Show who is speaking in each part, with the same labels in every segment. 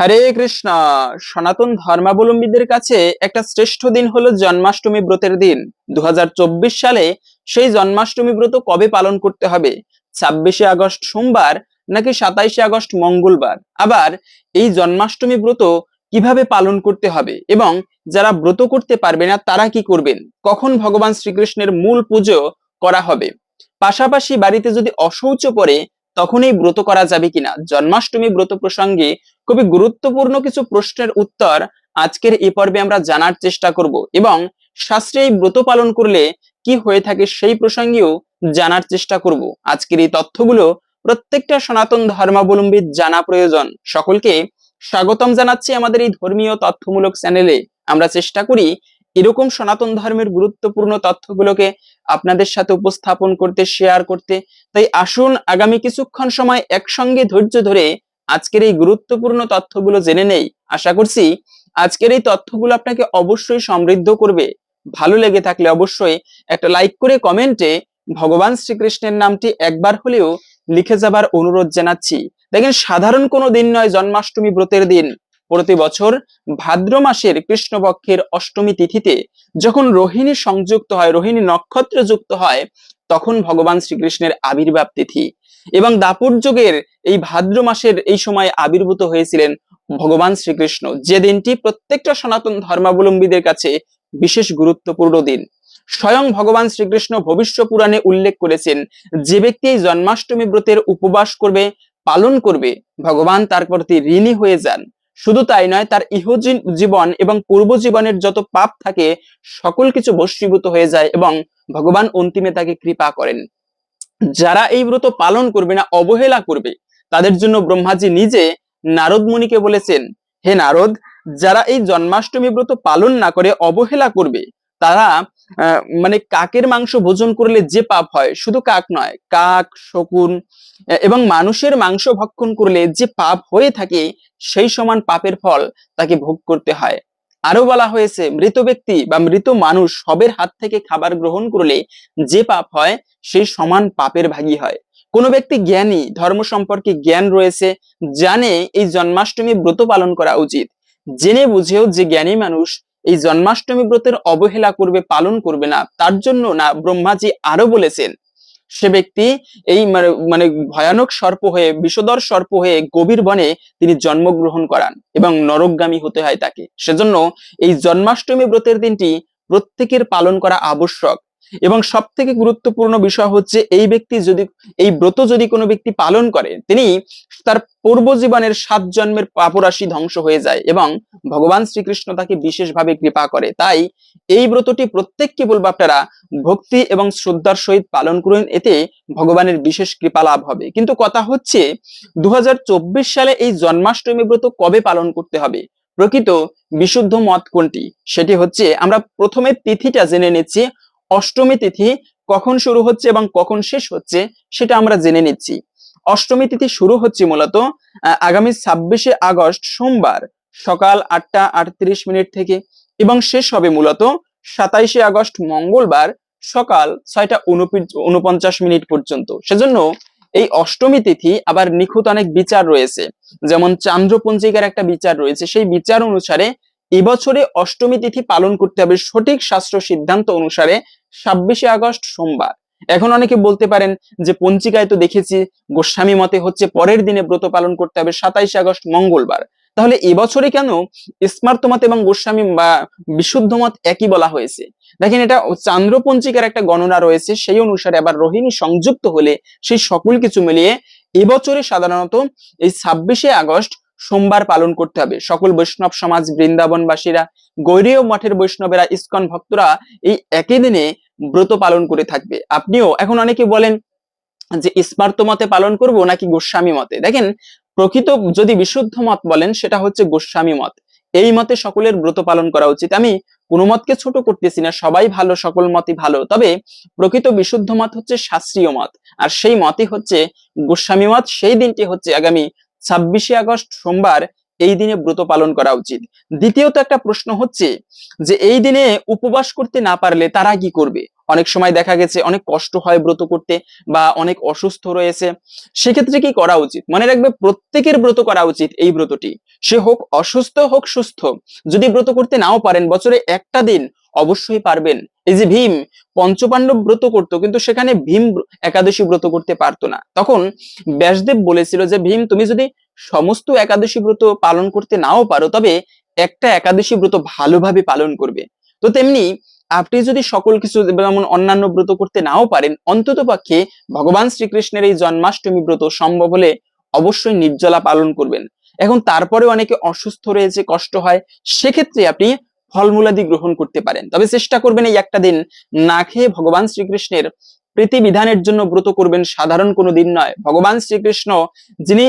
Speaker 1: হরে কৃষ্ণ, সনাতন ধর্মাবলম্বীদের কাছে একটা শ্রেষ্ঠ দিন হলো জন্মাষ্টমী ব্রতের দিন। দুহাজার চব্বিশ সালে সেই জন্মাষ্টমী ব্রত কবে পালন করতে হবে? ছাব্বিশে আগস্ট সোমবার নাকি সাতাইশে আগস্ট মঙ্গলবার? আবার এই জন্মাষ্টমী ব্রত কীভাবে পালন করতে হবে এবং যারা ব্রত করতে পারবে না, তারা কি করবেন? কখন ভগবান শ্রীকৃষ্ণের মূল পুজো করা হবে? পাশাপাশি বাড়িতে যদি অশৌচ পড়ে, তখন এই ব্রত করা যাবে কিনা? জন্মাষ্টমী ব্রত প্রসঙ্গে খুবই গুরুত্বপূর্ণ কিছু প্রশ্নের উত্তর আজকের এই পর্বে আমরা জানার চেষ্টা করব এবং শাস্ত্রে এই ব্রত পালন করলে কি হয়ে থাকে সেই প্রসঙ্গেও জানার চেষ্টা করব। আজকের এই তথ্যগুলো প্রত্যেকটা সনাতন ধর্মাবলম্বীর জানা প্রয়োজন। সকলকে স্বাগতম জানাচ্ছি আমাদের এই ধর্মীয় তথ্যমূলক চ্যানেলে। আমরা চেষ্টা করি এরকম সনাতন ধর্মের গুরুত্বপূর্ণ তথ্যগুলোকে আপনাদের সাথে উপস্থাপন করতে শেয়ার করতে। তাই আসুন আগামী কিছুক্ষণ সময় একসঙ্গে ধৈর্য ধরে আজকের এই গুরুত্বপূর্ণ তথ্যগুলো জেনে নেই। আশা করছি আজকের এই তথ্যগুলো আপনাকে অবশ্যই সমৃদ্ধ করবে। ভালো লেগে থাকলে অবশ্যই একটা লাইক করে কমেন্টে ভগবান শ্রীকৃষ্ণের নামটি একবার হলেও লিখে যাবার অনুরোধ জানাচ্ছি। দেখেন, সাধারণ কোনো দিন নয় জন্মাষ্টমী ব্রতের দিন। প্রতি বছর ভাদ্র মাসের কৃষ্ণপক্ষের অষ্টমী তিথিতে যখন রোহিণী সংযুক্ত হয়, রোহিণী নক্ষত্র যুক্ত হয়, তখন ভগবান শ্রীকৃষ্ণের আবির্ভাব তিথি। এবং দাপুর যুগের এই ভাদ্র মাসের এই সময় আবির্ভূত হয়েছিলেন ভগবান শ্রীকৃষ্ণ। যে দিনটি প্রত্যেকটা সনাতন ধর্মাবলম্বীদের কাছে বিশেষ গুরুত্বপূর্ণ দিন। স্বয়ং ভগবান শ্রীকৃষ্ণ ভবিষ্য পুরাণে উল্লেখ করেছেন, যে ব্যক্তি এই জন্মাষ্টমী ব্রতের উপবাস করবে, পালন করবে, ভগবান তার প্রতি ঋণী হয়ে যান। শুধু তাই নয়, তার ইহজীন জীবন এবং পূর্ব জীবনের যত পাপ থাকে, সকল কিছু বশীভূত হয়ে যায় এবং ভগবান অন্তিমে তাকে কৃপা করেন। যারা এই ব্রত পালন করবে না, অবহেলা করবে, তাদের জন্য ব্রহ্মাজি নিজে নারদ মুনিকে বলেছেন, হে নারদ, যারা এই জন্মাষ্টমী ব্রত পালন না করে, অবহেলা করবে, তারা মানে কাকের মাংস ভোজন করলে যে পাপ হয়, শুধু কাক নয়, কাক, শকুন এবং মানুষের মাংস ভক্ষণ করলে যে পাপ হয়ে থাকে, সেই সমান পাপের ফল তাকে ভোগ করতে হয়। আরও বলা হয়েছে, মৃত ব্যক্তি বা মৃত মানুষ সবের হাত থেকে খাবার গ্রহণ করলে যে পাপ হয়, সেই সমান পাপের ভাগী হয়। কোনো ব্যক্তি জ্ঞানী, ধর্ম সম্পর্কে জ্ঞান রয়েছে, জানে এই জন্মাষ্টমী ব্রত পালন করা উচিত। জেনে বুঝেও যে জ্ঞানী মানুষ এই জন্মাষ্টমী ব্রতের অবহেলা করবে, পালন করবে না, তার জন্য না, ব্রহ্মাজি আরও বলেছেন সে ব্যক্তি এই মানে- মানে ভয়ানক সর্প হয়ে বিষধর সর্প হয়ে গভীর বনে তিনি জন্মগ্রহণ করান এবং নরকগামী হতে হয় তাকে। সেজন্য এই জন্মাষ্টমী ব্রতের দিনটি প্রত্যেকের পালন করা আবশ্যক। এবং সব থেকে গুরুত্বপূর্ণ বিষয় হচ্ছে এই ব্যক্তি যদি, এই ব্রত যদি কোনো ব্যক্তি পালন করে, তিনি তার পূর্ব জীবনের সাত জন্মের পাপরাশি ধ্বংস হয়ে যায় এবং ভগবান শ্রীকৃষ্ণ তাকে বিশেষভাবে কৃপা করে। তাই এই ব্রতটি প্রত্যেককে বলব আপনারা ভক্তি এবং শ্রদ্ধার সহিত পালন করুন, এতে ভগবানের বিশেষ কৃপা লাভ হবে। কিন্তু কথা হচ্ছে দু হাজার চব্বিশ সালে এই জন্মাষ্টমী ব্রত কবে পালন করতে হবে? প্রকৃত বিশুদ্ধ মত কোনটি? সেটি হচ্ছে, আমরা প্রথমে তিথিটা জেনে নিচ্ছি অষ্টমী তিথি কখন শুরু হচ্ছে এবং কখন শেষ হচ্ছে সেটা আমরা জেনে নিচ্ছি। অষ্টমী তিথি শুরু হচ্ছে মূলত আগামী ছাব্বিশে আগস্ট সোমবার সকাল আটটা আটত্রিশ মিনিট থেকে এবং শেষ হবে মূলত সাতাইশে আগস্ট মঙ্গলবার সকাল ছয়টা উনপঞ্চাশ মিনিট পর্যন্ত। সেজন্য এই অষ্টমী তিথি আবার নিখুঁত অনেক বিচার রয়েছে। যেমন চান্দ্র পঞ্জিকার একটা বিচার রয়েছে, সেই বিচার অনুসারে এবছরে অষ্টমী তিথি পালন করতে হবে সঠিক শাস্ত্র সিদ্ধান্ত অনুসারে ছাব্বিশে আগস্ট সোমবার। এখন অনেকে বলতে পারেন যে পঞ্চিকায় তো দেখেছি, গোস্বামী মতে হচ্ছে পরের দিনে ব্রত পালন করতে হবে সাতাইশে আগস্ট মঙ্গলবার। তাহলে এবছরে কেন স্মার্ত মত এবং গোস্বামী বা বিশুদ্ধ মত একই বলা হয়েছে? দেখেন এটা চান্দ্র পঞ্জিকার একটা গণনা রয়েছে, সেই অনুসারে আবার রোহিণী সংযুক্ত হলে সেই সকল কিছু মিলিয়ে এবছরে সাধারণত এই ছাব্বিশে আগস্ট সোমবার পালন করতে হবে। সকল বৈষ্ণব সমাজ বৃন্দাবনবাসীরা, গৈরীয় মঠের বৈষ্ণবেরা, ইস্কন ভক্তরা এই একই দিনে ব্রত পালন করে থাকবে। আপনিও এখন অনেকে বলেন যে স্মার্ত মতে পালন করব নাকি গোস্বামী মতে? দেখেন, প্রকৃত যদি বিশুদ্ধ মত বলেন, সেটা হচ্ছে গোস্বামী মত। এই মতে সকলের ব্রত পালন করা উচিত। আমি কোনো মতকে ছোট করতেছি না, সবাই ভালো, সকল মতই ভালো। তবে প্রকৃত বিশুদ্ধ মত হচ্ছে শাস্ত্রীয় মত। আর সেই মতই হচ্ছে গোস্বামী মত, সেই দিনটি হচ্ছে আগামী ছাব্বিশে আগস্ট সোমবার এই দিনে ব্রত পালন করা উচিত। দ্বিতীয়ত একটা প্রশ্ন হচ্ছে যে এই দিনে উপবাস করতে না পারলে তারা কি করবে? অনেক সময় দেখা গেছে অনেক কষ্ট হয় ব্রত করতে বা অনেক অসুস্থ রয়েছে, সেক্ষেত্রে কি করা উচিত? মনে রাখবে প্রত্যেকের ব্রত করা উচিত এই ব্রতটি। সে হোক অসুস্থ হোক সুস্থ, যদি ব্রত করতে নাও পারেন, বছরে একটা দিন অবশ্যই পারবেন। এই যে ভীম, পঞ্চপাণ্ডব ব্রত করতো, কিন্তু সেখানে ভীম একাদশী ব্রত করতে পারতো না। তখন ব্যাসদেব বলেছিল যে, ভীম, তুমি যদি সমস্ত একাদশী ব্রত পালন করতে নাও পারো, তবে একটা একাদশী ব্রত ভালোভাবে পালন করবে। তো তেমনি আপনি যদি সকল কিছু যেমন অন্যান্য ব্রত করতে নাও পারেন, অন্তত পক্ষে ভগবান শ্রীকৃষ্ণের এই জন্মাষ্টমী ব্রত সম্ভব হলে অবশ্যই নির্জলা পালন করবেন। এখন তারপরে অনেকে অসুস্থ রয়েছে, কষ্ট হয়, সেক্ষেত্রে আপনি ফলমূলাদি গ্রহণ করতে পারেন। তবে চেষ্টা করবেন এই একটা দিন না খেয়ে ভগবান শ্রীকৃষ্ণের প্রীতি বিধানের জন্য ব্রত করবেন সাধারণ কোনো দিন নয়। ভগবান শ্রীকৃষ্ণ, যিনি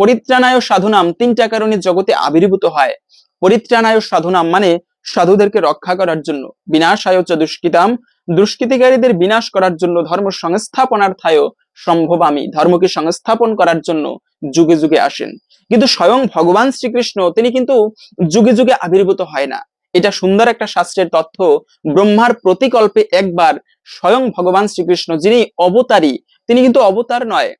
Speaker 1: পরিত্রাণায় সাধুনাম তিনটা কারণে জগতে আবির্ভূত হয়। পরিত্রাণায় সাধুনাম মানে সাধুদেরকে রক্ষা করার জন্য। বিনাশায় চ দুষ্কৃতাম দুষ্কৃতিকারীদের বিনাশ করার জন্য ধর্ম সংস্থাপনার্থায় সম্ভব আমি। ধর্মকে সংস্থাপন করার জন্য যুগে যুগে আসেন। কিন্তু স্বয়ং ভগবান শ্রীকৃষ্ণ, তিনি কিন্তু যুগে যুগে আবির্ভূত হয় না। এটা সুন্দর একটা শাস্ত্রের তথ্য। ব্রহ্মার প্রতিকল্পে একবার স্বয়ং ভগবান শ্রীকৃষ্ণ, যিনি অবতারী, তিনি কিন্তু অবতার নয়।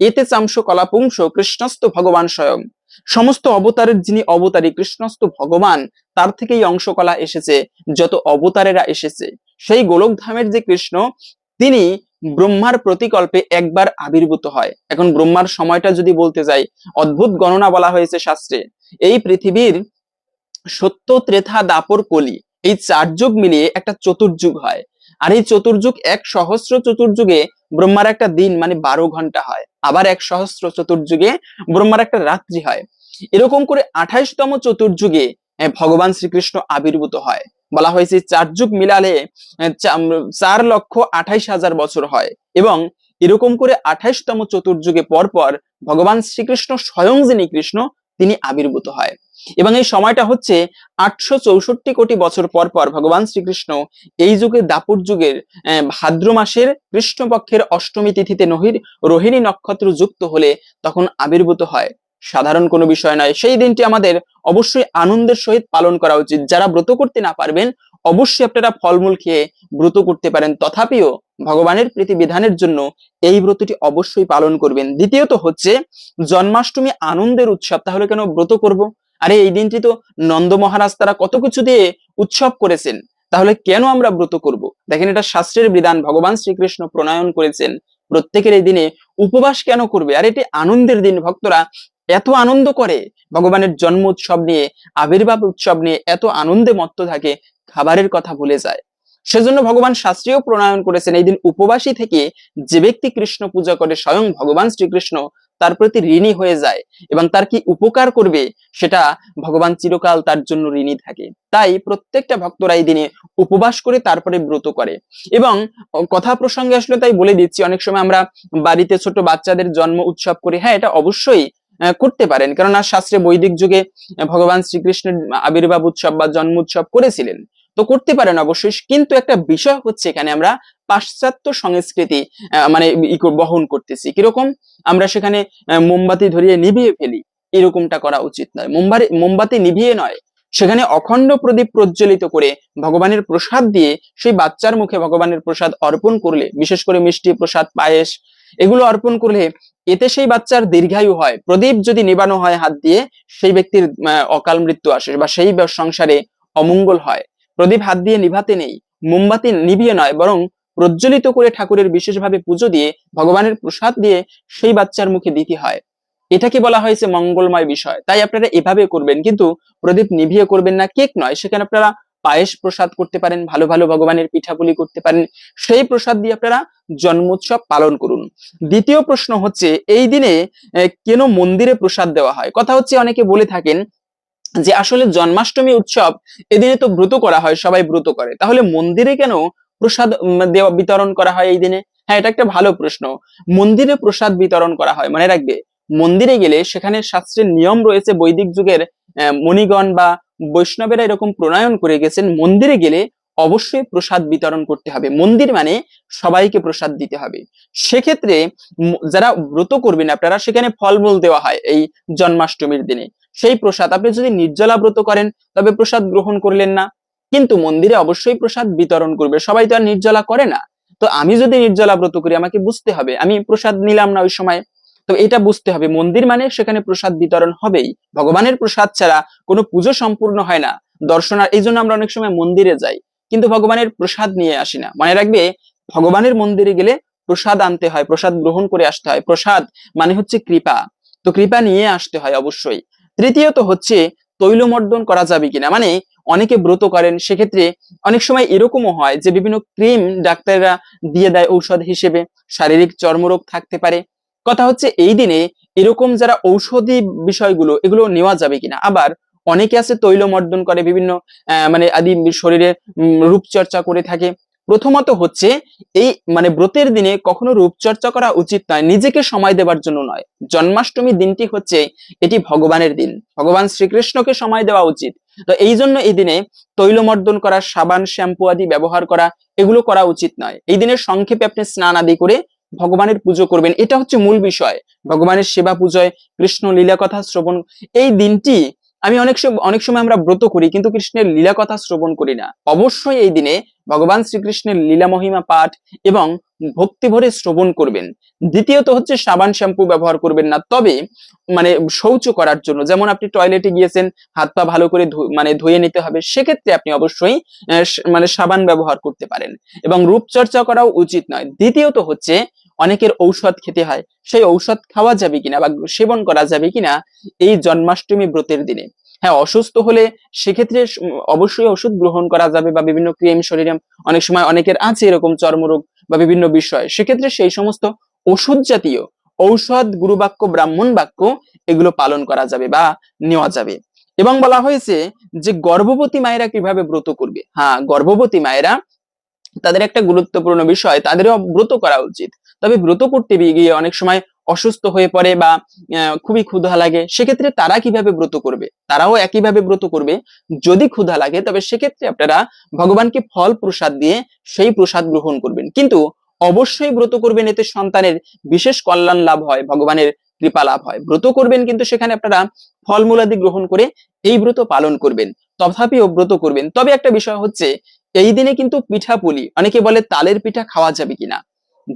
Speaker 1: এতে চাংশ কলাপুংস কৃষ্ণস্ত ভগবান স্বয়ং। সমস্ত অবতারের যিনি অবতারী কৃষ্ণস্ত ভগবান তার থেকেই অংশকলা এসেছে, যত অবতারেরা এসেছে। সেই গোলকধামের যে কৃষ্ণ, তিনি ব্রহ্মার প্রতিকল্পে একবার আবির্ভূত হয়। এখন ব্রহ্মার সময়টা যদি বলতে যাই, অদ্ভুত গণনা বলা হয়েছে শাস্ত্রে। এই পৃথিবীর সত্য ত্রেথা দাপর কলি, এই চার যুগ মিলিয়ে একটা চতুর্যুগ হয়। আর এই চতুর্যুগ এক সহস্র চতুর্যুগে ব্রহ্মার একটা দিন মানে বারো ঘণ্টা হয়। আবার এক সহস্র চতুর্যুগে ব্রহ্মার একটা রাত্রি হয়। এরকম করে আঠাইশতম চতুর্যুগে ভগবান শ্রীকৃষ্ণ আবির্ভূত হয়। বলা হয়েছে, চার যুগ মিলালে চার লক্ষ আঠাইশ হাজার বছর হয় এবং এরকম করে আঠাইশতম চতুর্যুগে পরপর ভগবান শ্রীকৃষ্ণ স্বয়ং যিনি কৃষ্ণ, তিনি আবির্ভূত হয়। এবং এই সময়টা হচ্ছে আটশো চৌষট্টি কোটি বছর পর পর ভগবান শ্রীকৃষ্ণ এই যুগে দাপুর যুগের ভাদ্র মাসের কৃষ্ণপক্ষের অষ্টমী তিথিতে নহির, রোহিণী নক্ষত্র যুক্ত হলে তখন আবির্ভূত হয়। সাধারণ কোনো বিষয় নয়। সেই দিনটি আমাদের অবশ্যই আনন্দের সহিত পালন করা উচিত। যারা ব্রত করতে না পারবেন, অবশ্যই আপনারা ফলমূল খেয়ে ব্রত করতে পারেন। তথাপিও ভগবানের প্রীতি বিধানের জন্য এই ব্রতটি অবশ্যই পালন করবেন। দ্বিতীয়ত হচ্ছে, জন্মাষ্টমী আনন্দের উৎসব, তাহলে কেন ব্রত করব? আরে, এই দিনটি তো নন্দ মহারাজ তারা কত কিছু দিয়ে উৎসব করেছেন। তাহলে কেন আমরা ব্রত করব? দেখেন এটা শাস্ত্রের বিধান, ভগবান শ্রীকৃষ্ণ প্রণয়ন করেছেন। প্রত্যেকের এই দিনে উপবাস কেন করবে? আর, এটি আনন্দের দিন, ভক্তরা এত আনন্দ করে, ভগবানের জন্ম উৎসব নিয়ে, আবির্ভাব উৎসব নিয়ে এত আনন্দে মত্ত থাকে, খাবারের কথা ভুলে যায়। সেজন্য ভগবান শাস্ত্রীয় প্রণয়ন করেছেন, এই দিন উপবাসী থেকে যে ব্যক্তি কৃষ্ণ পূজা করে স্বয়ং ভগবান শ্রীকৃষ্ণ, তার প্রতি ঋণী হয়ে যায় এবং তার কি উপকার করবে, সেটা ভগবান চিরকাল তার জন্য ঋণী থাকে। তাই প্রত্যেকটা ভক্তরা এই দিনে উপবাস করে তারপরে ব্রত করে। এবং কথা প্রসঙ্গে আসলে তাই বলে দিচ্ছি, অনেক সময় আমরা বাড়িতে ছোট বাচ্চাদের জন্ম উৎসব করি হ্যাঁ এটা অবশ্যই করতে পারেন। কেননা শাস্ত্রে বৈদিক যুগে ভগবান শ্রীকৃষ্ণের আবির্ভাব উৎসব বা জন্ম উৎসব করেছিলেন। তো করতে পারেন অবশ্যই। কিন্তু একটা বিষয় হচ্ছে এখানে আমরা পাশ্চাত্য সংস্কৃতি মানে বহন করতেছি। কীরকম? আমরা সেখানে মোমবাতি ধরিয়ে নিভিয়ে ফেলি। এরকমটা করা উচিত নয়। মোমবাতি মোমবাতি নিভিয়ে নয়। সেখানে অখণ্ড প্রদীপ প্রজ্বলিত করে ভগবানের প্রসাদ দিয়ে সেই বাচ্চার মুখে ভগবানের প্রসাদ অর্পণ করলে, বিশেষ করে মিষ্টি প্রসাদ, পায়েস, এগুলো অর্পণ করলে এতে সেই বাচ্চার দীর্ঘায়ু হয়। প্রদীপ যদি নিবানো হয় হাত দিয়ে, সেই ব্যক্তির অকাল মৃত্যু আসে বা সেই সংসারে অমঙ্গল হয়। প্রদীপ হাত দিয়ে নিভাতে নেই, মোমবাতি নিভিয়ে নয়, বরং প্রজ্বলিত করে ঠাকুরের বিশেষভাবে পুজো দিয়ে, ভগবানের প্রসাদ দিয়ে সেই বাচ্চার মুখে দিতে হয়। এটাকে বলা হয়েছে মঙ্গলময় বিষয়। তাই আপনারা এভাবে করবেন, কিন্তু প্রদীপ নিভিয়ে করবেন না, কেক নয়, সেখানে আপনারা পায়েস প্রসাদ করতে পারেন, ভালো ভালো ভগবানের পিঠাপুলি করতে পারেন। সেই প্রসাদ দিয়ে আপনারা জন্মোৎসব পালন করুন। দ্বিতীয় প্রশ্ন হচ্ছে, এই দিনে কেন মন্দিরে প্রসাদ দেওয়া হয়? কথা হচ্ছে অনেকে বলে থাকেন যে, আসলে জন্মাষ্টমী উৎসব এদিনে তো ব্রত করা হয়, সবাই ব্রত করে। তাহলে মন্দিরে কেন প্রসাদ দেওয়া, বিতরণ করা হয় এই দিনে? হ্যাঁ এটা একটা ভালো প্রশ্ন। মন্দিরে প্রসাদ বিতরণ করা হয়, মনে রাখবে, মন্দিরে গেলে সেখানে শাস্ত্রের নিয়ম রয়েছে, বৈদিক যুগের মণিগণ বা বৈষ্ণবেরা এরকম প্রণয়ন করে গেছেন, মন্দিরে গেলে অবশ্যই প্রসাদ বিতরণ করতে হবে। মন্দির মানে সবাইকে প্রসাদ দিতে হবে। সেক্ষেত্রে যারা ব্রত করবেন আপনারা, সেখানে ফলমূল দেওয়া হয় এই জন্মাষ্টমীর দিনে। সেই প্রসাদ আপনি যদি নির্জলা ব্রত করেন, তবে প্রসাদ গ্রহণ করলেন না। কিন্তু মন্দিরে অবশ্যই প্রসাদ বিতরণ করবে। সবাই তো আর নির্জলা করে না। তো আমি যদি নির্জলা ব্রত করি, আমাকে বুঝতে হবে। আমি প্রসাদ নিলাম না ওই সময়। তো এটা বুঝতে হবে। মন্দির মানে সেখানে প্রসাদ বিতরণ হবেই। ভগবানের প্রসাদ ছাড়া কোনো পুজো সম্পূর্ণ হয় না। দর্শনার, এই জন্য আমরা অনেক সময় মন্দিরে যাই। কিন্তু ভগবানের প্রসাদ নিয়ে আসি না। মনে রাখবে, ভগবানের মন্দিরে গেলে প্রসাদ আনতে হয়, প্রসাদ গ্রহণ করে আসতে হয়। প্রসাদ মানে হচ্ছে কৃপা। তো কৃপা নিয়ে আসতে হয় অবশ্যই। তৃতীয়ত হচ্ছে, তৈলমর্দন করা যাবে কিনা? মানে অনেকে ব্রত করেন, সেক্ষেত্রে অনেক সময় এরকমও হয় যে, বিভিন্ন ক্রিম ডাক্তাররা দিয়ে দেয় ঔষধ হিসেবে। শারীরিক চর্মরোগ থাকতে পারে। কথা হচ্ছে, এই দিনে এরকম যারা ঔষধি বিষয়গুলো, এগুলো নেওয়া যাবে কিনা? আবার অনেকে আছে তৈলমর্দন করে, বিভিন্ন মানে আদি শরীরে রূপচর্চা করে থাকে। প্রথমত হচ্ছে, এই মানে ব্রতের দিনে কখনো রূপচর্চা করা উচিত নয়, নিজেকে সময় দেওয়ার জন্য নয়। জন্মাষ্টমী দিনটি হচ্ছে এটি ভগবানের দিন। ভগবান শ্রীকৃষ্ণকে সময় দেওয়া উচিত। তো এই জন্য এই দিনে তৈলমর্দন করা, সাবান, শ্যাম্পু আদি ব্যবহার করা, এগুলো করা উচিত নয়। এই দিনে সংক্ষেপে আপনি স্নান আদি করে ভগবানের পুজো করবেন। এটা হচ্ছে মূল বিষয়। ভগবানের সেবা পূজয় কৃষ্ণ লীলা কথা শ্রবণ, এই দিনটি আমি অনেক অনেক সময় আমরা ব্রত করি, কিন্তু কৃষ্ণের লীলা কথা শ্রবণ করি না। অবশ্যই এই দিনে ভগবান শ্রীকৃষ্ণের লীলা মহিমা পাঠ এবং ভক্তি ভরে শ্রবণ করবেন। দ্বিতীয়ত হচ্ছে সাবান শ্যাম্পু ব্যবহার করবেন না। তবে মানে শৌচ করার জন্য, যেমন আপনি টয়লেটে গিয়েছেন, হাত পা ভালো করে মানে ধুয়ে নিতে হবে, সেক্ষেত্রে আপনি অবশ্যই মানে সাবান ব্যবহার করতে পারেন। এবং রূপচর্চা করাও উচিত নয়। দ্বিতীয়ত হচ্ছে অনেকের ঔষধ খেতে হয়। সেই ঔষধ খাওয়া যাবে কিনা বা সেবন করা যাবে কিনা, এই জন্মাষ্টমী ব্রতের দিনে। হ্যাঁ অসুস্থ হলে সেক্ষেত্রে অবশ্যই ওষুধ গ্রহণ করা যাবে বা বিভিন্ন ক্রিম শরীরে অনেক সময় অনেকের আছে এরকম চর্মরোগ বা বিভিন্ন বিষয়। সেক্ষেত্রে সেই সমস্ত ওষুধ জাতীয় ঔষধ, গুরুবাক্য, ব্রাহ্মণ বাক্য এগুলো পালন করা যাবে বা নেওয়া যাবে। এবং বলা হয়েছে যে গর্ভবতী মায়েরা কীভাবে ব্রত করবে? হ্যাঁ গর্ভবতী মায়েরা তাদের একটা গুরুত্বপূর্ণ বিষয়, তাদেরও ব্রত করা উচিত। তবে ব্রত করতে গিয়ে অনেক সময় অসুস্থ হয়ে পড়ে বা খুবই ক্ষুধা লাগে, সেক্ষেত্রে তারা কীভাবে ব্রত করবে? তারাও একইভাবে ব্রত করবে, যদি ক্ষুধা লাগে, তবে সেক্ষেত্রে আপনারা ভগবানকে ফল প্রসাদ দিয়ে সেই প্রসাদ গ্রহণ করবেন। কিন্তু অবশ্যই ব্রত করবেন, এতে সন্তানের বিশেষ কল্যাণ লাভ হয়, ভগবানের কৃপা লাভ হয়। ব্রত করবেন, কিন্তু সেখানে আপনারা ফলমূলাদি গ্রহণ করে এই ব্রত পালন করবেন, তথাপিও ব্রত করবেন। তবে একটা বিষয় হচ্ছে, এই দিনে কিন্তু পিঠা পুলি অনেকে বলে তালের পিঠা খাওয়া যাবে কিনা?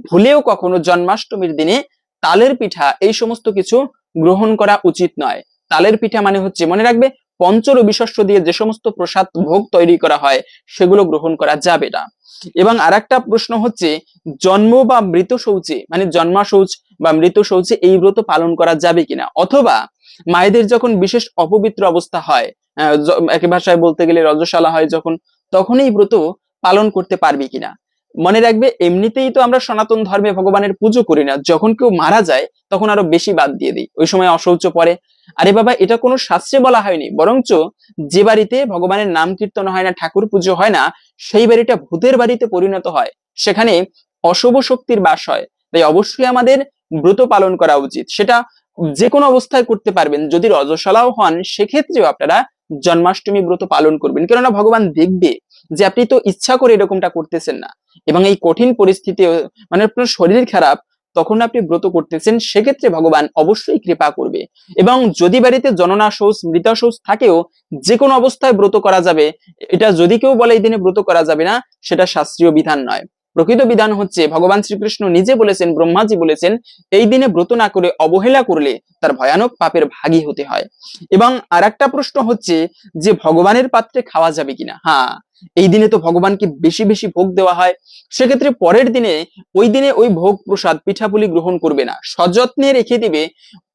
Speaker 1: ভুলেও কখনো জন্মাষ্টমীর দিনে তালের পিঠা, এই সমস্ত কিছু গ্রহণ করা উচিত নয়। তালের পিঠা মানে হচ্ছে, মনে রাখবে পঞ্চরবি শস্য দিয়ে যে সমস্ত প্রসাদ ভোগ তৈরি করা হয়, সেগুলো গ্রহণ করা যাবে না। এবং আরেকটা প্রশ্ন হচ্ছে, জন্ম বা মৃত শৌচে মানে জন্মা শৌচ বা মৃত শৌচে এই ব্রত পালন করা যাবে কিনা? অথবা মায়েদের যখন বিশেষ অপবিত্র অবস্থা হয় এক ভাষায় বলতে গেলে রজশালা হয় যখন, তখন এই ব্রত পালন করতে পারবে কিনা? মনে রাখবে, এমনিতেই তো আমরা সনাতন ধর্মে ভগবানের পুজো করি না। যখন কেউ মারা যায়, তখন আরও বেশি বাদ দিয়ে দিই। ওই সময় অশৌচ পরে আরে বাবা, এটা কোনো শাস্ত্রে বলা হয়নি। বরঞ্চ যে বাড়িতে ভগবানের নাম কীর্তন হয় না, ঠাকুর পুজো হয় না, সেই বাড়িটা ভূতের বাড়িতে পরিণত হয়। সেখানে অশুভ শক্তির বাস হয়। তাই অবশ্যই আমাদের ব্রত পালন করা উচিত। সেটা যে কোনো অবস্থায় করতে পারবেন। যদি রজশালাও হন, সেক্ষেত্রেও আপনারা জন্মাষ্টমী ব্রত পালন করবেন। কেননা ভগবান দেখবে যে আপনি তো ইচ্ছা করে এরকমটা করতেছেন না। এবং এই কঠিন পরিস্থিতি মানে আপনার শরীর খারাপ, তখন আপনি ব্রত করতেছেন, সেক্ষেত্রে ভগবান অবশ্যই কৃপা করবে। এবং যদি বাড়িতে জননা শৌচ মৃতা শৌচ থাকেও যে কোনো অবস্থায় ব্রত করা যাবে, এটা যদি কেউ বলে এই দিনে ব্রত করা যাবে না, সেটা শাস্ত্রীয় বিধান নয়। প্রকৃত বিধান হচ্ছে ভগবান শ্রীকৃষ্ণ নিজে বলেছেন, ব্রহ্মাজি বলেছেন, এই দিনে ব্রত না করে অবহেলা করলে তার ভয়ানক পাপের ভাগী হতে হয়। এবং আর একটা প্রশ্ন হচ্ছে যে ভগবানের পাত্রে খাওয়া যাবে কিনা? হ্যাঁ এই দিনে তো ভগবানকে বেশি বেশি ভোগ দেওয়া হয়। সেক্ষেত্রে পরের দিনে, ওই দিনে ওই ভোগ প্রসাদ পিঠাপুলি গ্রহণ করবে না। সযত্নে রেখে দিবে,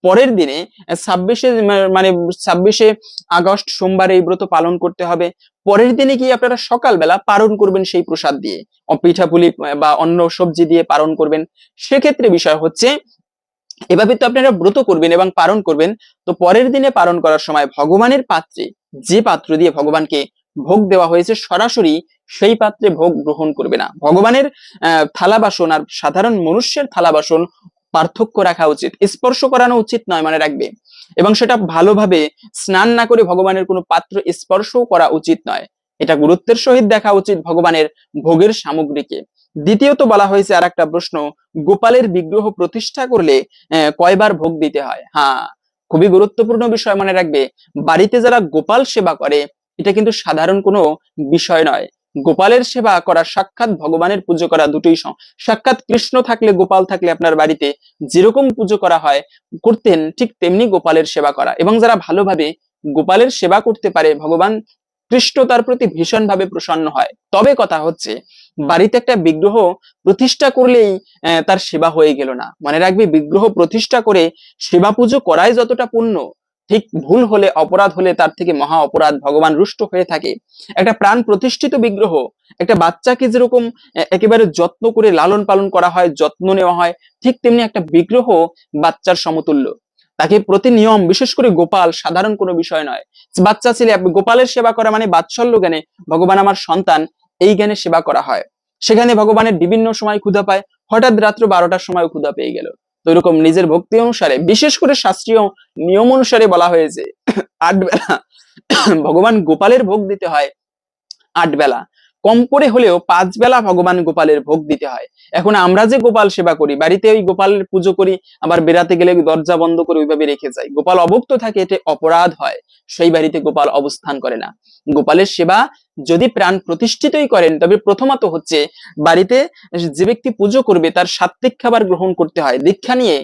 Speaker 1: পরের দিনে ছাব্বিশে মানে ছাব্বিশে আগস্ট সোমবার এই ব্রত পালন করতে হবে। পরের দিনে কি আপনারা সকালবেলা পালন করবেন সেই প্রসাদ দিয়ে। পিঠাপুলি বা অন্য সবজি দিয়ে পালন করবেন। সেক্ষেত্রে বিষয় হচ্ছে, এভাবে তো আপনারা ব্রত করবেন এবং পালন করবেন। তো পরের দিনে পালন করার সময় ভগবানের পাত্রে, যে পাত্র দিয়ে ভগবানকে ভোগ দেওয়া হয়েছে, সরাসরি সেই পাত্রে ভোগ গ্রহণ করবে না। ভগবানের থালা বাসন আর সাধারণ মনুষ্যের থালা বাসন পার্থক্য রাখা উচিত, স্পর্শ করানো উচিত নয় মনে রাখবে। এবং সেটা ভালোভাবে স্নান না করে ভগবানের কোনো পাত্র স্পর্শও করা উচিত নয়। এটা গুরুত্বের সহিত দেখা উচিত ভগবানের ভোগের সামগ্রীকে। দ্বিতীয়ত বলা হয়েছে আর একটা প্রশ্ন, গোপালের বিগ্রহ প্রতিষ্ঠা করলে কয়বার ভোগ দিতে হয়? হ্যাঁ খুবই গুরুত্বপূর্ণ বিষয় মনে রাখবে। বাড়িতে যারা গোপাল সেবা করে, এটা কিন্তু সাধারণ কোনো বিষয় নয়। গোপালের সেবা করা সাক্ষাৎ ভগবানের পুজো করা দুটোই সাক্ষাৎ কৃষ্ণ থাকলে, গোপাল থাকলে আপনার বাড়িতে যেরকম পুজো করা হয়, করতেন, ঠিক তেমনি গোপালের সেবা করা। এবং যারা ভালোভাবে গোপালের সেবা করতে পারে, ভগবান কৃষ্ণ তার প্রতি ভীষণভাবে প্রসন্ন হয়। তবে কথা হচ্ছে, বাড়িতে একটা বিগ্রহ প্রতিষ্ঠা করলেই তার সেবা হয়ে গেল না। মনে রাখবে, বিগ্রহ প্রতিষ্ঠা করে সেবা পুজো করাই যতটা পুণ্য ঠিক ভুল হলে, অপরাধ হলে তার থেকে মহা অপরাধ ভগবান রুষ্ট হয়ে থাকে। একটা প্রাণ প্রতিষ্ঠিত বিগ্রহ, একটা বাচ্চাকে যেরকম একেবারে যত্ন করে লালন পালন করা হয়, যত্ন নেওয়া হয়, ঠিক তেমনি একটা বিগ্রহ বাচ্চার সমতুল্য। তাকে প্রতি নিয়ম বিশেষ করে গোপাল, সাধারণ কোনো বিষয় নয়। বাচ্চা ছেলে গোপালের সেবা করা মানে বাৎসল্য জ্ঞানে ভগবান আমার সন্তান এই জ্ঞানে সেবা করা হয়। সেখানে ভগবানের বিভিন্ন সময় ক্ষুধা পায়, হঠাৎ রাত্র বারোটার সময় ক্ষুধা পেয়ে গেল। তো এরকম নিজের ভক্তি অনুসারে, বিশেষ করে শাস্ত্রীয় নিয়ম অনুসারে বলা হয়েছে, আট বেলা। ভগবান গোপালের ভোগ দিতে হয় আট বেলা। কম করে হলেও পাঁচ বেলা ভগবান গোপালের ভোগ দিতে হয়। এখন আমরা যে গোপাল সেবা করি, বাড়িতে ওই গোপালের পুজো করি, আবার বেড়াতে গেলে দরজা বন্ধ করে ওইভাবে রেখে যাই। গোপাল অভুক্ত থাকে, এতে অপরাধ হয়। সেই বাড়িতে গোপাল অবস্থান করে না। গোপালের সেবা যদি প্রাণ প্রতিষ্ঠিতই করেন, তবে প্রথমত হচ্ছে বাড়িতে যে ব্যক্তি পুজো করবে, তার সাত্বিক খাবার গ্রহণ করতে হয়, দীক্ষা নিয়ে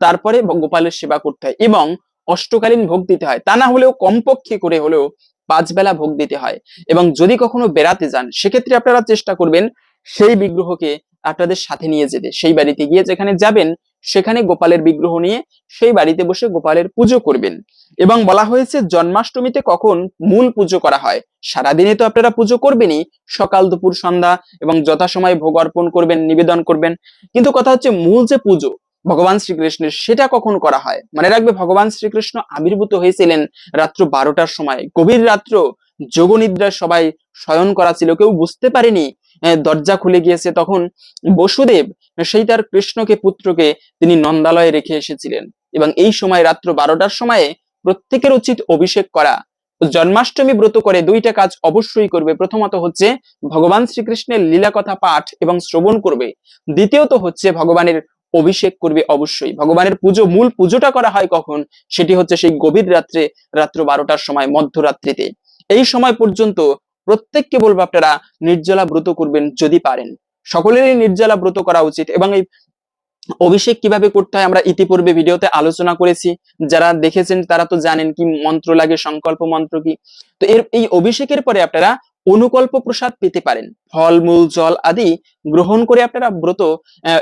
Speaker 1: তারপরে গোপালের সেবা করতে হয় এবং অষ্টকালীন ভোগ দিতে হয়। তা না হলেও কমপক্ষে করে হলেও পাঁচ বেলা ভোগ দিতে হয়। এবং যদি কখনো বেড়াতে যান, সেক্ষেত্রে আপনারা চেষ্টা করবেন সেই বিগ্রহকে আপনাদের সাথে নিয়ে যেতে। সেই বাড়িতে গিয়ে যেখানে যাবেন সেখানে গোপালের বিগ্রহ নিয়ে সেই বাড়িতে বসে গোপালের পুজো করবেন। এবং বলা হয়েছে, জন্মাষ্টমীতে কখন মূল পুজো করা হয়। সারাদিনে তো আপনারা পুজো করবেনই। সকাল, দুপুর, সন্ধ্যা এবং যথাসময়ে ভোগ অর্পণ করবেন, নিবেদন করবেন। কিন্তু কথা হচ্ছে, মূল যে পুজো ভগবান শ্রীকৃষ্ণের, সেটা কখন করা হয়? মানে রাখবে, ভগবান শ্রীকৃষ্ণ আবির্ভূত হয়েছিলেন রাত্র বারোটার সময়। গভীর রাত্র যোগনিদ্রায় সবাই শয়ন করা ছিল। কেউ বুঝতে পারেনি দরজা খুলে গিয়েছে, তখন বসুদেব সেই তার কৃষ্ণকে, পুত্রকে তিনি নন্দালয়ে রেখে এসেছিলেন। এবং এই সময় রাত্র বারোটার সময়ে প্রত্যেকের উচিত অভিষেক করা। জন্মাষ্টমী ব্রত করে দুইটা কাজ অবশ্যই করবে। প্রথমত হচ্ছে ভগবান শ্রীকৃষ্ণের লীলা কথা পাঠ এবং শ্রবণ করবে। দ্বিতীয়ত হচ্ছে ভগবানের অভিষেক করবে অবশ্যই। ভগবানের পুজো, মূল পুজোটা করা হয় কখন? সেটি হচ্ছে সেই গভীর রাত্রে, রাত্র বারোটার সময়, মধ্যরাত্রিতে। এই সময় পর্যন্ত প্রত্যেককে বলব আপনারা নির্জলা ব্রত করবেন যদি পারেন। সকলেরই নির্জলা ব্রত করা উচিত এবং এই অভিষেক কীভাবে করতে হয় আমরা ইতিপূর্বে ভিডিওতে আলোচনা করেছি। যারা দেখেছেন তারা তো জানেন কি মন্ত্র লাগে, সংকল্প মন্ত্র কি। তো এর এই অভিষেকের পরে আপনারা অনুকল্প প্রসাদ পেতে পারেন। ফল, মূল, জল আদি গ্রহণ করে আপনারা ব্রত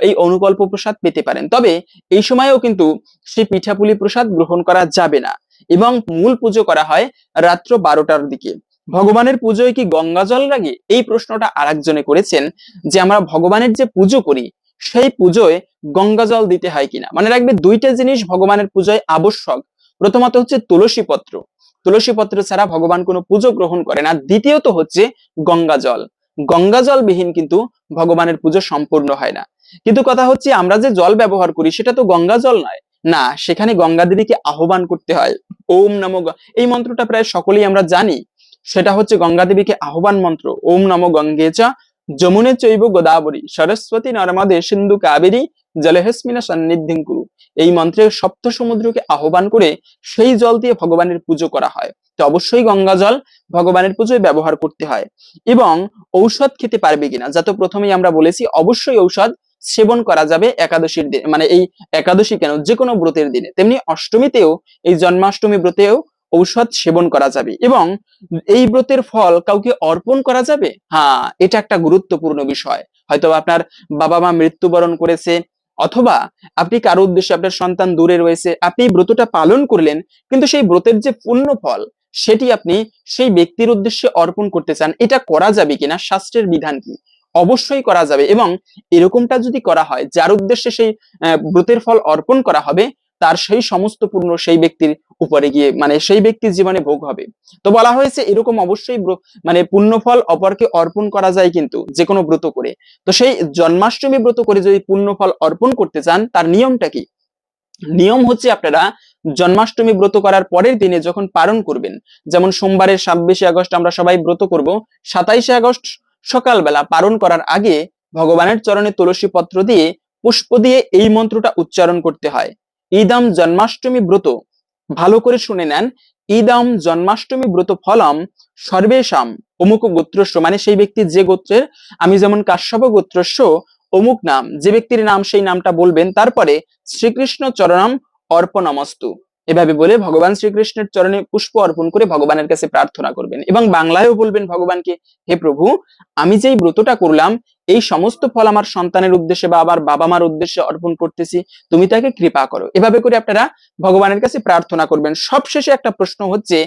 Speaker 1: এই অনুকল্প প্রসাদ পেতে পারেন। তবে এই সময়েও কিন্তু সেই পিঠাপুলি প্রসাদ গ্রহণ করা যাবে না এবং মূল পুজো করা হয় রাত্র বারোটার দিকে। ভগবানের পুজোয় কি গঙ্গা জল লাগে? এই প্রশ্নটা আরেকজনে করেছেন যে আমরা ভগবানের যে পুজো করি, সেই পুজোয় গঙ্গা জল দিতে হয় কিনা? মানে রাখবে দুইটা জিনিস ভগবানের পুজোয় আবশ্যক। প্রথমত হচ্ছে তুলসী পত্র। তুলসী পত্র ছাড়া ভগবান কোনো পুজো গ্রহণ করে না। দ্বিতীয়ত হচ্ছে গঙ্গা জল। গঙ্গা জল বিহীন কিন্তু ভগবানের পুজো সম্পূর্ণ হয় না। কিন্তু কথা হচ্ছে আমরা যে জল ব্যবহার করি, সেটা তো গঙ্গা জল নয়। না, সেখানে গঙ্গা দেবীকে আহ্বান করতে হয়। ওম নমো এই মন্ত্রটা প্রায় সকলেই আমরা জানি। সেটা হচ্ছে গঙ্গা দেবীকে আহ্বান মন্ত্র, ওম নম গঙ্গে চ, যমুনে চৈব গোদাবরী, সরস্বতী নর্মদে সিন্ধু কাবেরী, জলহেসমিনা সান্নিধ্যং কুরু। এই মন্ত্রে সপ্ত সমুদ্রকে আহ্বান করে সেই জল দিয়ে ভগবানের পুজো করা হয়। তো অবশ্যই গঙ্গা জল ভগবানের পুজোয় ব্যবহার করতে হয়। এবং ঔষধ খেতে পারবে কিনা, যা তো প্রথমেই আমরা বলেছি, অবশ্যই ঔষধ সেবন করা যাবে একাদশীর দিন মানে এই একাদশী কেন, যে কোনো ব্রতের দিনে। তেমনি অষ্টমীতেও, এই জন্মাষ্টমী ব্রতেও ঔষধ সেবন করা যাবে এবং এই ব্রতের ফল কাউকে অর্পণ করা যাবে? হ্যাঁ এটা একটা গুরুত্বপূর্ণ বিষয়। হয়তো আপনার বাবা মা মৃত্যুবরণ করেছে, অথবা আপনি কারও উদ্দেশ্যে আপনার সন্তান দূরে রয়েছে, আপনি ব্রতটা পালন করলেন, কিন্তু সেই ব্রতের যে পূর্ণ ফল, সেটি আপনি সেই ব্যক্তির উদ্দেশ্যে অর্পণ করতে চান, এটা করা যাবে কিনা? শাস্ত্রের বিধান কি? অবশ্যই করা যাবে এবং এরকমটা যদি করা হয়, যার উদ্দেশ্যে সেই ব্রতের ফল অর্পণ করা হবে তার সেই সমস্ত পূর্ণ সেই ব্যক্তির উপরে গিয়ে মানে সেই ব্যক্তির জীবনে ভোগ হবে। তো বলা হয়েছে এরকম অবশ্যই মানে পুণ্যফল অপরকে অর্পণ করা যায় কিন্তু যে কোনো ব্রত করে। তো সেই জন্মাষ্টমী ব্রত করে যদি পুণ্যফল অর্পণ করতে চান, তার নিয়মটা কি? নিয়ম হচ্ছে আপনারা জন্মাষ্টমী ব্রত করার পরের দিনে যখন পালন করবেন, যেমন সোমবারের ছাব্বিশে আগস্ট আমরা সবাই ব্রত করব, সাতাইশে আগস্ট সকালবেলা পালন করার আগে ভগবানের চরণে তুলসী পত্র দিয়ে পুষ্প দিয়ে এই মন্ত্রটা উচ্চারণ করতে হয়। ইদম জন্মাষ্টমী ব্রত। ভালো করে শুনে নেন ইদম জন্মাষ্টমী ব্রত ফলম সর্বেশাম, অমুক গোত্রস্য মানে সেই ব্যক্তি যে গোত্রের, আমি যেমন কাশ্যপ গোত্রস্য, অমুক নাম, যে ব্যক্তির নাম সেই নামটা বলবেন, তারপরে শ্রীকৃষ্ণ চরণম অর্পণমস্তু। এভাবে বলে ভগবান শ্রীকৃষ্ণের চরণে পুষ্প অর্পণ করে ভগবানের কাছে প্রার্থনা করবেন। এবং বাংলায়ও বলবেন ভগবানকে, হে প্রভু, আমি যেই ব্রতটা করলাম এই সমস্ত ফল আমার সন্তানের উদ্দেশ্যে বা আবার বাবা মার উদ্দেশ্যে অর্পণ করতেছি, তুমি তাকে কৃপা করো। এভাবে করে আপনারা ভগবানের কাছে প্রার্থনা করবেন। সবশেষে একটা প্রশ্ন হচ্ছে,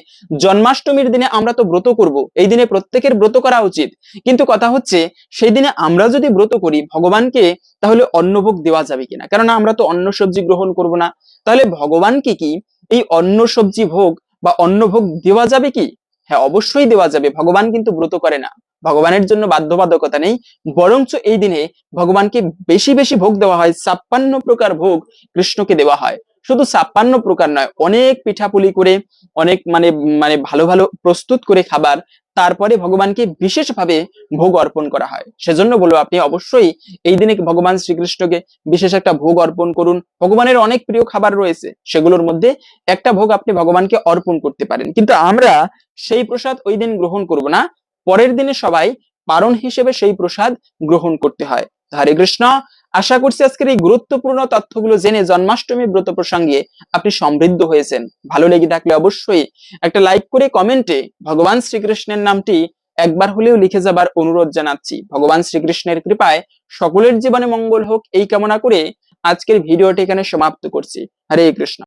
Speaker 1: জন্মাষ্টমীর দিনে আমরা তো ব্রত করব, এই দিনে প্রত্যেকের ব্রত করা উচিত। কিন্তু কথা হচ্ছে, সেই দিনে আমরা যদি ব্রত করি, ভগবানকে তাহলে অন্নভোগ দেওয়া যাবে কিনা? কারণ আমরা তো অন্ন সবজি গ্রহণ করব না। তাহলে ভগবানকে কি এই অন্ন সবজি ভোগ বা অন্নভোগ দেওয়া যাবে কি? হ্যাঁ অবশ্যই দেওয়া যাবে। ভগবান কিন্তু ব্রত করে না। ভগবানের জন্য বাধ্যবাধকতা নেই। বরঞ্চ এই দিনে ভগবানকে বেশি বেশি ভোগ দেওয়া হয়, ছাপ্পান্ন প্রকার ভোগ কৃষ্ণকে দেওয়া হয়। শুধু ছাপ্পান্ন প্রকার নয়, অনেক পিঠাপুলি করে, অনেক মানে মানে ভালো ভালো প্রস্তুত করে খাবার, তারপরে ভগবানকে বিশেষভাবে ভোগ অর্পণ করা হয়। সেজন্য বলব আপনি অবশ্যই এই দিনে ভগবান শ্রীকৃষ্ণকে বিশেষ একটা ভোগ অর্পণ করুন। ভগবানের অনেক প্রিয় খাবার রয়েছে, সেগুলোর মধ্যে একটা ভোগ আপনি ভগবানকে অর্পণ করতে পারেন। কিন্তু আমরা সেই প্রসাদ ওই দিন গ্রহণ করব না পরের দিনে সবাই পারণ হিসেবে সেই প্রসাদ গ্রহণ করতে হয়। হরে কৃষ্ণ, আশা করছি আজকের এই গুরুত্বপূর্ণ তথ্যগুলো জেনে জন্মাষ্টমী ব্রত প্রসঙ্গে আপনি সমৃদ্ধ হয়েছেন। ভালো লেগে থাকলে অবশ্যই একটা লাইক করে কমেন্টে ভগবান শ্রীকৃষ্ণের নামটি একবার হলেও লিখে যাবার অনুরোধ জানাচ্ছি। ভগবান শ্রীকৃষ্ণের কৃপায় সকলের জীবনে মঙ্গল হোক এই কামনা করে আজকের ভিডিওটি এখানে সমাপ্ত করছি। হরে কৃষ্ণ।